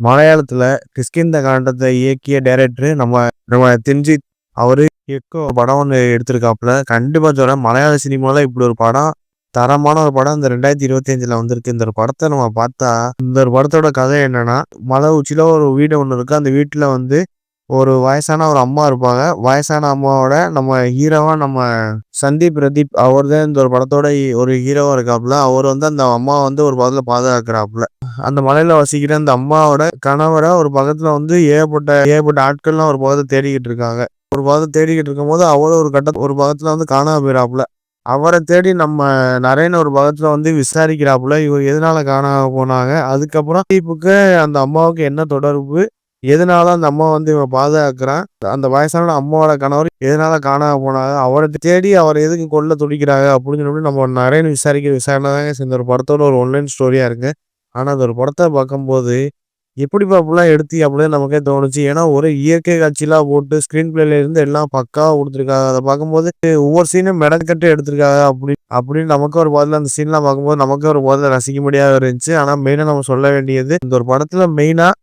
மலையாளத்துல கிஷ்கிந்த காண்டத்தை இயக்கிய டைரக்டர் நம்ம நம்ம தெரிஞ்சு அவரு எக்கோ படம் ஒன்று எடுத்திருக்காப்புல. கண்டிப்பா சொல்றேன் மலையாள சினிமாவில இப்படி ஒரு படம் தரமான ஒரு படம் இந்த ரெண்டாயிரத்தி இருபத்தி அஞ்சுல வந்திருக்கு. இந்த ஒரு படத்தை நம்ம பார்த்தா இந்த ஒரு படத்தோட கதை என்னன்னா மலை உச்சியில ஒரு வீடு ஒன்று இருக்கு. அந்த வீட்டுல வந்து ஒரு வயசான ஒரு அம்மா இருப்பாங்க. வயசான அம்மாவோட நம்ம ஹீரோவா நம்ம சந்தீப் பிரதீப் அவர் தான் இந்த ஒரு படத்தோட ஒரு ஹீரோவா இருக்காப்புல. அவர் வந்து அந்த அம்மா வந்து ஒரு படத்துல பாதுகாக்கிறாப்புல. அந்த மலையில வசிக்கிற அந்த அம்மாவோட கணவரை ஒரு பக்கத்துல வந்து ஏகப்பட்ட ஏகப்பட்ட ஆட்கள்லாம் ஒரு பக்கத்தை தேடிக்கிட்டு இருக்காங்க. ஒரு பக்கத்தை தேடிக்கிட்டு இருக்கும் போது அவரும் ஒரு கட்ட ஒரு பக்கத்துல வந்து காணாம போயிடாப்புல அவரை தேடி நம்ம நரேன் ஒரு பக்கத்துல வந்து விசாரிக்கிறாப்புல. இவர் எதனால காணாம போனாங்க? அதுக்கப்புறம் தீப்புக்கு அந்த அம்மாவுக்கு என்ன தொடர்பு? எதனால அந்த அம்மா வந்து இவன் பாதுகாக்கிறான்? அந்த வயசான அம்மாவோட கணவர் எதனால காணாம போனாங்க? அவரை தேடி அவர் எதுக்கு கொள்ள துடிக்கிறாங்க? அப்படின்னு சொல்லி நம்ம நிறைய விசாரிக்கிற விசாரணை தாங்க இந்த ஒரு படத்தோட ஒரு ஒன்லைன் ஸ்டோரியா இருக்கு. ஆனால் அந்த ஒரு படத்தை பார்க்கும்போது எப்படி அப்படிலாம் எடுத்தி அப்படின்னு நமக்கே தோணுச்சு. ஏன்னா ஒரு இயற்கை காட்சியெலாம் போட்டு ஸ்க்ரீன் பிளேல இருந்து எல்லாம் பக்காவாக கொடுத்துருக்காங்க. அதை பார்க்கும்போது ஒவ்வொரு சீனும் மெடக்கட்டு எடுத்திருக்காங்க அப்படி அப்படின்னு நமக்கு ஒரு பாதில் அந்த சீன்லாம் பார்க்கும்போது நமக்கே ஒரு பாதில் ரசிக்க முடியாத இருந்துச்சு. ஆனால் மெயினாக நம்ம சொல்ல வேண்டியது இந்த ஒரு படத்தில் மெயினாக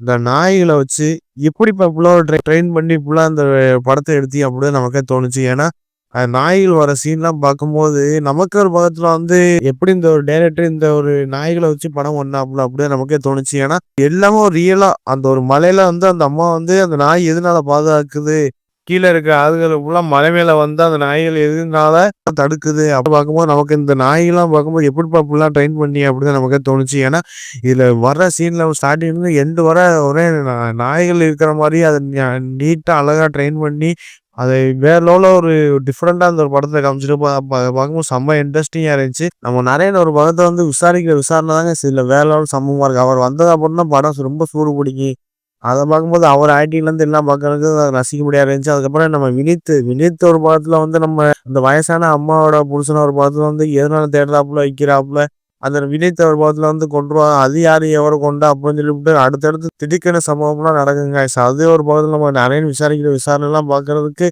இந்த நாய்களை வச்சு எப்படி இப்போ இப்படிலாம் ட்ரெயின் பண்ணி இப்படிலாம் அந்த படத்தை எடுத்தி அப்படின்னு நமக்கே தோணுச்சு. ஏன்னா நாய்கள் வர சீன்லாம் பார்க்கும்போது நமக்கு ஒரு பக்கத்தில் வந்து எப்படி இந்த ஒரு டேரக்டர் இந்த ஒரு நாய்களை வச்சு படம் பண்ணாப்புல அப்படியே நமக்கே தோணுச்சு. ஏன்னா எல்லாமே ரியலாக அந்த ஒரு மலையில வந்து அந்த அம்மா வந்து அந்த நாய் எதனால பாதுகாக்குது? கீழே இருக்க ஆளுகள் ஃபுல்லாக மலை மேலே வந்து அந்த நாய்கள் எதுனால தடுக்குது? அப்படி பார்க்கும்போது நமக்கு இந்த நாய்கள்லாம் பார்க்கும்போது எப்படி ஃபுல்லாக ட்ரெயின் பண்ணி அப்படின்னு நமக்கே தோணுச்சு. ஏன்னா இதில் வர சீனில் ஸ்டார்டிங்லேருந்து எண்டு வர ஒரே நாய்கள் இருக்கிற மாதிரி அதை நீட்டாக அழகாக ட்ரெயின் பண்ணி அதை வேற லெவலில் ஒரு டிஃப்ரெண்டாக அந்த ஒரு படத்தை காமிச்சிட்டு பார்க்கும்போது செம்ம இன்ட்ரெஸ்டிங்காக இருந்துச்சு. நம்ம நிறைய ஒரு படத்தை வந்து விசாரிக்கிற விசாரணை தாங்க சில வேற லெவல் சம்பவமாக இருக்குது அவர் வந்தது தான் படம் ரொம்ப சூடு பிடிக்கி. அதை பார்க்கும்போது அவர் ஆக்டிங்லேருந்து எல்லாம் பார்க்கறதுக்கு ரசிக்க முடியாது இருந்துச்சு. அதுக்கப்புறம் நம்ம வினித் வினித் ஒரு படத்தில் வந்து நம்ம அந்த வயசான அம்மாவோட புருஷன ஒரு படத்தில் வந்து எதனால தேடுறாப்புல வைக்கிறாப்புல அந்த வினித் ஒரு வந்து கொண்டுருவாங்க அது யார் எவரை கொண்டா அப்படின்னு சொல்லிவிட்டு அடுத்தடுத்து திடுக்கின சம்பவம்லாம் நடக்குங்க அது ஒரு பக்கத்தில் நம்ம நிறைய விசாரிக்கிற விசாரணைலாம் பார்க்கறதுக்கு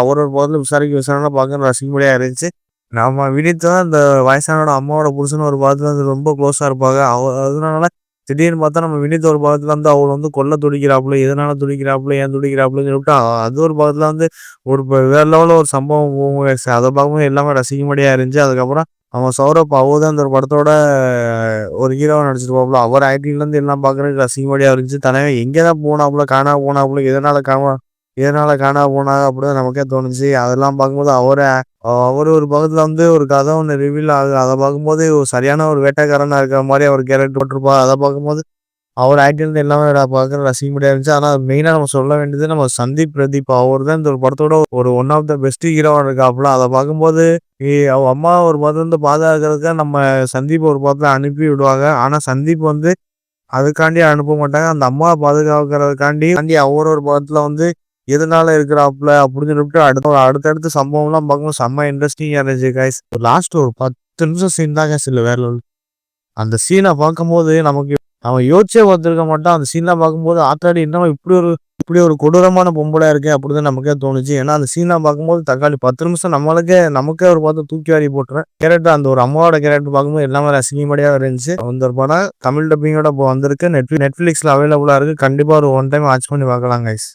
அவர் ஒரு பகுதியில் விசாரிக்க விசாரணைலாம் பார்க்கறது ரசிக்க இருந்துச்சு. நம்ம வினித் தான் இந்த வயசானோட அம்மாவோட புருஷன் ஒரு பாகத்தில் வந்து ரொம்ப க்ளோஸாக இருப்பாங்க. அவ அதனால திடீர்னு பார்த்தா நம்ம வினித் ஒரு பாகத்தில் வந்து அவள் வந்து கொல்ல துடிக்கிறாப்புல எதனால துடிக்கிறாப்புல ஏன் துடிக்கிறாப்புலன்னு சொல்லிட்டு அது ஒரு பாகத்தில் வந்து ஒரு வேற லெவலில் ஒரு சம்பவம் போகும் அதை பார்க்கும்போது எல்லாமே ரசிக்கும்படியாக இருந்துச்சு. அதுக்கப்புறம் அவன் சௌரப் அவர் அந்த ஒரு படத்தோட ஒரு ஹீரோவை நடிச்சிருப்பாப்புல. அவர் ஐடியிலேருந்து எல்லாம் பார்க்குறதுக்கு அசிங்கமடியாக இருந்துச்சு. தலைவன் எங்கே தான் போனாப்புல காணா போனாப்புல எதனால காணா எதனால காணா போனாங்க அப்படின்னு நமக்கே தோணுச்சு. அதெல்லாம் பார்க்கும்போது அவரை அவர் ஒரு பக்கத்தில் வந்து ஒரு கதை ஒன்று ரிவீல் ஆகுது. அதை பார்க்கும்போது ஒரு சரியான ஒரு வேட்டைக்காரனாக இருக்கிற மாதிரி அவர் கேரக்டர் போட்டிருப்பா அதை பார்க்கும்போது அவர் ஆக்டிங் எல்லாமே பார்க்குற ரசிக்க முடியாது இருந்துச்சு. ஆனால் மெயினாக நம்ம சொல்ல வேண்டியது நம்ம சந்தீப் பிரதீப் அவர் தான் இந்த ஒரு படத்தோட ஒரு ஒன் ஆஃப் த பெஸ்ட் ஹீரோவாக இருக்காப்புல. அதை பார்க்கும்போது அவ அம்மா ஒரு படத்துல வந்து பாதுகாக்கிறதுக்காக நம்ம சந்தீப் ஒரு படத்துல அனுப்பி விடுவாங்க. ஆனால் சந்தீப் வந்து அதுக்காண்டி அனுப்ப மாட்டாங்க. அந்த அம்மாவை பாதுகாக்கிறதுக்காண்டி அவர் ஒரு பக்கத்தில் வந்து எதனால இருக்கிறாப்புல அப்படின்னு சொல்லிட்டு அடுத்த அடுத்தடுத்த சம்பவம்லாம் பார்க்கும்போது செம்ம இன்ட்ரெஸ்டிங்காக இருந்துச்சு கைஸ் லாஸ்ட் ஒரு பத்து நிமிஷம் சீன் தான் கைஸ் இல்லை வேற அந்த சீனை பார்க்கும்போது நமக்கு அவன் யோசிச்சே பார்த்துருக்க மாட்டான். அந்த சீன்லாம் பார்க்கும்போது ஆத்தாடி இன்னும் இப்படி ஒரு இப்படி ஒரு கொடூரமான பொம்பளை இருக்கேன் அப்படின்னு நமக்கே தோணுச்சு. ஏன்னா அந்த சீன்லாம் பார்க்கும்போது தக்காளி பத்து நிமிஷம் நம்மளுக்கே நமக்கே ஒரு பார்த்து தூக்கி வாரி போட்டுறேன் கேரக்டர் அந்த ஒரு அம்மாவோட கேரக்டர் பார்க்கும்போது எல்லாமே ரசிக்கும்படியாக இருந்துச்சு. அந்த ஒரு படம் தமிழ் டப்பிங்கோட வந்திருக்கு. நெட் நெட்ஃபிளிக்ஸில் அவைலபிளாக இருக்குது கண்டிப்பாக ஒரு ஒன் டைம் வாட்ச் பண்ணி பார்க்கலாம் கைஸ்